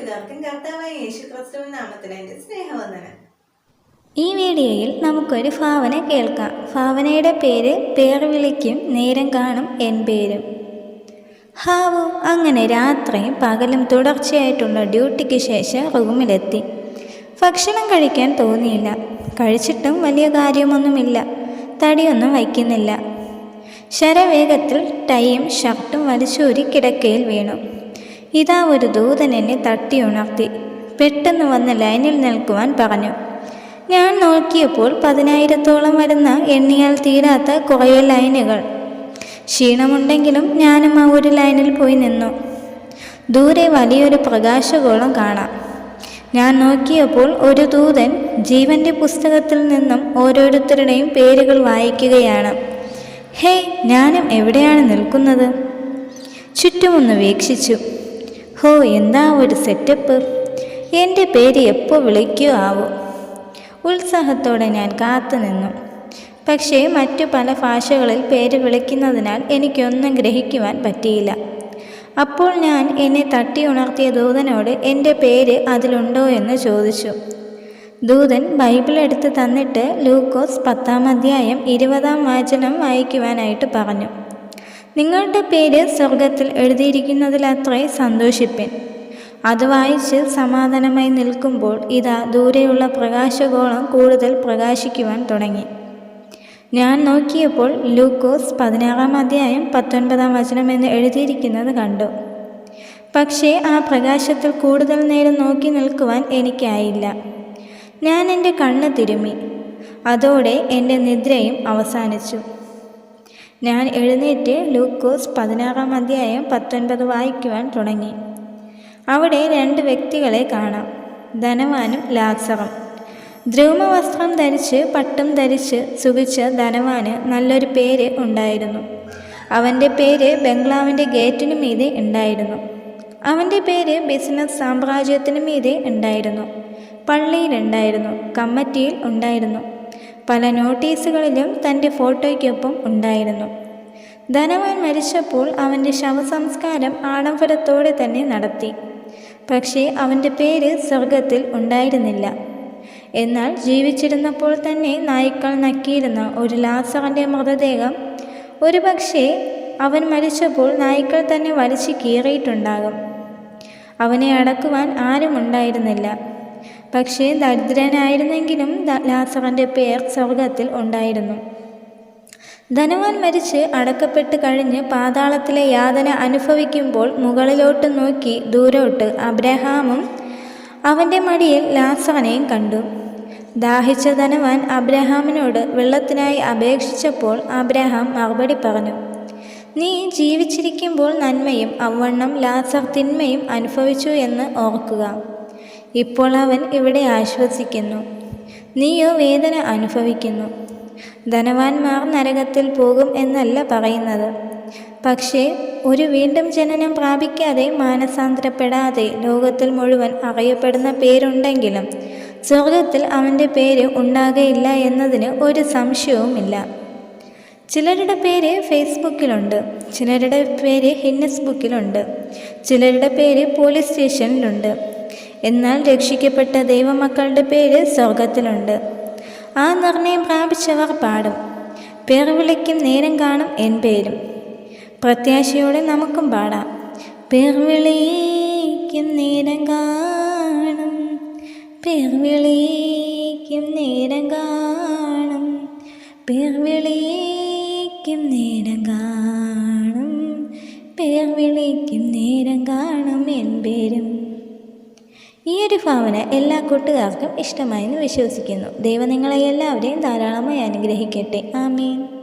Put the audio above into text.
കൂട്ടുകാർക്കും കർത്താവായ യേശു ക്രിസ്തുവിൻ നാമത്തിൽ എന്റെ സ്നേഹവന്ദനം. ഈ വീഡിയോയിൽ നമുക്കൊരു ഭാവന കേൾക്കാം. ഭാവനയുടെ പേര് പേർ വിളിക്കും നേരം കാണും എൻ പേരും. ഹാവു അങ്ങനെ രാത്രിയും പകലും തുടർച്ചയായിട്ടുള്ള ഡ്യൂട്ടിക്ക് ശേഷം റൂമിലെത്തി. ഭക്ഷണം കഴിക്കാൻ തോന്നിയില്ല. കഴിച്ചിട്ടും വലിയ കാര്യമൊന്നുമില്ല. തടിയൊന്നും വയ്ക്കുന്നില്ല. ശരവേഗത്തിൽ ടൈയും ഷർട്ടും വലിച്ചൂരി കിടക്കയിൽ വീണു. ഇതാ ഒരു ദൂതൻ എന്നെ തട്ടി ഉണർത്തി. പെട്ടെന്ന് വന്ന് ലൈനിൽ നിൽക്കുവാൻ പറഞ്ഞു. ഞാൻ നോക്കിയപ്പോൾ പതിനായിരത്തോളം വരുന്ന എണ്ണിയാൽ തീരാത്ത കുറേ ലൈനുകൾ. ക്ഷീണമുണ്ടെങ്കിലും ഞാനും ആ ഒരു ലൈനിൽ പോയി നിന്നു. ദൂരെ വലിയൊരു പ്രകാശഗോളം കാണാം. ഞാൻ നോക്കിയപ്പോൾ ഒരു ദൂതൻ ജീവന്റെ പുസ്തകത്തിൽ നിന്നും ഓരോരുത്തരുടെയും പേരുകൾ വായിക്കുകയാണ്. ഹേയ് ഞാനും എവിടെയാണ് നിൽക്കുന്നത്? ചുറ്റുമൊന്ന് വീക്ഷിച്ചു. ഹോ എന്താ ഒരു സെറ്റപ്പ് എന്റെ പേര് എപ്പോൾ വിളിക്കുകയോ ആവോ ഉത്സാഹത്തോടെ ഞാൻ കാത്തു നിന്നു. പക്ഷേ മറ്റു പല ഭാഷകളിൽ പേര് വിളിക്കുന്നതിനാൽ എനിക്കൊന്നും ഗ്രഹിക്കുവാൻ പറ്റിയില്ല. അപ്പോൾ ഞാൻ എന്നെ തട്ടി ഉണർത്തിയ ദൂതനോട് എന്റെ പേര് അതിലുണ്ടോ എന്ന് ചോദിച്ചു. ദൂതൻ ബൈബിൾ എടുത്ത് തന്നിട്ട് ലൂക്കോസ് പത്താം അധ്യായം ഇരുപതാം വാചനം വായിക്കുവാനായിട്ട് പറഞ്ഞു. നിങ്ങളുടെ പേര് സ്വർഗത്തിൽ എഴുതിയിരിക്കുന്നതിലത്രേ സന്തോഷിപ്പിൻ. അത് വായിച്ച് സമാധാനമായി നിൽക്കുമ്പോൾ ഇതാ ദൂരെയുള്ള പ്രകാശഗോളം കൂടുതൽ പ്രകാശിക്കുവാൻ തുടങ്ങി. ഞാൻ നോക്കിയപ്പോൾ ലൂക്കോസ് പതിനാറാം അധ്യായം പത്തൊൻപതാം വചനം എന്ന് എഴുതിയിരിക്കുന്നത് കണ്ടു. പക്ഷേ ആ പ്രകാശത്തിൽ കൂടുതൽ നേരം നോക്കി നിൽക്കുവാൻ എനിക്കായില്ല. ഞാൻ എന്റെ കണ്ണ് തിരുമ്മി. അതോടെ എന്റെ നിദ്രയും അവസാനിച്ചു. ഞാൻ എഴുന്നേറ്റ് ലൂക്കോസ് പതിനാറാം അധ്യായം പത്തൊൻപത് വായിക്കുവാൻ തുടങ്ങി. അവിടെ രണ്ട് വ്യക്തികളെ കാണാം. ധനവാനും ലാസറും. ദ്രൗമവസ്ത്രം ധരിച്ച് പട്ടും ധരിച്ച് സുഖിച്ച ധനവാന് നല്ലൊരു പേര് ഉണ്ടായിരുന്നു. അവന്റെ പേര് ബംഗ്ലാവിന്റെ ഗേറ്റിനു മീതെ ഉണ്ടായിരുന്നു. അവന്റെ പേര് ബിസിനസ് സാമ്രാജ്യത്തിനു മീതെ ഉണ്ടായിരുന്നു. പള്ളിയിലുണ്ടായിരുന്നു. കമ്മിറ്റിയിൽ ഉണ്ടായിരുന്നു. പല നോട്ടീസുകളിലും തന്റെ ഫോട്ടോയ്ക്കൊപ്പം ഉണ്ടായിരുന്നു. ധനവാൻ മരിച്ചപ്പോൾ അവന്റെ ശവസംസ്കാരം ആഡംബരത്തോടെ തന്നെ നടത്തി. പക്ഷേ അവന്റെ പേര് സ്വർഗത്തിൽ ഉണ്ടായിരുന്നില്ല. എന്നാൽ ജീവിച്ചിരുന്നപ്പോൾ തന്നെ നായ്ക്കൾ നക്കിയിരുന്ന ഒരു ലാസറിന്റെ മൃതദേഹം ഒരുപക്ഷേ അവൻ മരിച്ചപ്പോൾ നായ്ക്കൾ തന്നെ വലിച്ചു കീറിയിട്ടുണ്ടാകും. അവനെ അടക്കുവാൻ ആരും ഉണ്ടായിരുന്നില്ല പക്ഷേ ദരിദ്രനായിരുന്നെങ്കിലും ലാസറിന്റെ പേർ സ്വർഗത്തിൽ ഉണ്ടായിരുന്നു. ധനവാൻ മരിച്ച് അടക്കപ്പെട്ട് കഴിഞ്ഞ് പാതാളത്തിലെ യാതന അനുഭവിക്കുമ്പോൾ മുകളിലോട്ട് നോക്കി ദൂരോട്ട് അബ്രഹാമും അവന്റെ മടിയിൽ ലാസറിനെയും കണ്ടു. ദാഹിച്ച ധനവാൻ അബ്രഹാമിനോട് വെള്ളത്തിനായി അപേക്ഷിച്ചപ്പോൾ അബ്രഹാം മറുപടി പറഞ്ഞു നീ ജീവിച്ചിരിക്കുമ്പോൾ നന്മയും അവണ്ണം ലാസർ തിന്മയും അനുഭവിച്ചു എന്ന് ഓർക്കുക. ഇപ്പോൾ അവൻ ഇവിടെ ആശ്വസിക്കുന്നു. നീയോ വേദന അനുഭവിക്കുന്നു. ധനവാന്മാർ നരകത്തിൽ പോകും എന്നല്ല പറയുന്നത്. പക്ഷേ ഒരു വീണ്ടും ജനനം പ്രാപിക്കാതെ മാനസാന്തരപ്പെടാതെ ലോകത്തിൽ മുഴുവൻ അറിയപ്പെടുന്ന പേരുണ്ടെങ്കിലും സ്വർഗത്തിൽ അവന്റെ പേര് ഉണ്ടാകയില്ല എന്നതിന് ഒരു സംശയവുമില്ല. ചിലരുടെ പേര് ഫേസ്ബുക്കിലുണ്ട്. ചിലരുടെ പേര് ഹിന്നസ് ബുക്കിലുണ്ട്. ചിലരുടെ പേര് പോലീസ് സ്റ്റേഷനിലുണ്ട്. എന്നാൽ രക്ഷിക്കപ്പെട്ട ദൈവമക്കളുടെ പേര് സ്വർഗത്തിലുണ്ട് ആ നിർണയം പ്രാപിച്ചവർ പാടും. പേർ വിളിക്കും നേരം കാണും എൻ പേരും. പ്രത്യാശയോടെ നമുക്കും പാടാം. പേർ വിളിക്കും നേരം കാണും. പേർ വിളിക്കും നേരം കാണും. പേർ വിളിക്കും നേരം കാണും. പേർ വിളിക്കും നേരം കാണും എൻ പേരും. ഈ ഒരു ഭാവന എല്ലാ കൂട്ടുകാർക്കും ഇഷ്ടമായെന്ന് വിശ്വസിക്കുന്നു. ദൈവം നിങ്ങളെ എല്ലാവരെയും ധാരാളമായി അനുഗ്രഹിക്കട്ടെ. ആമീൻ.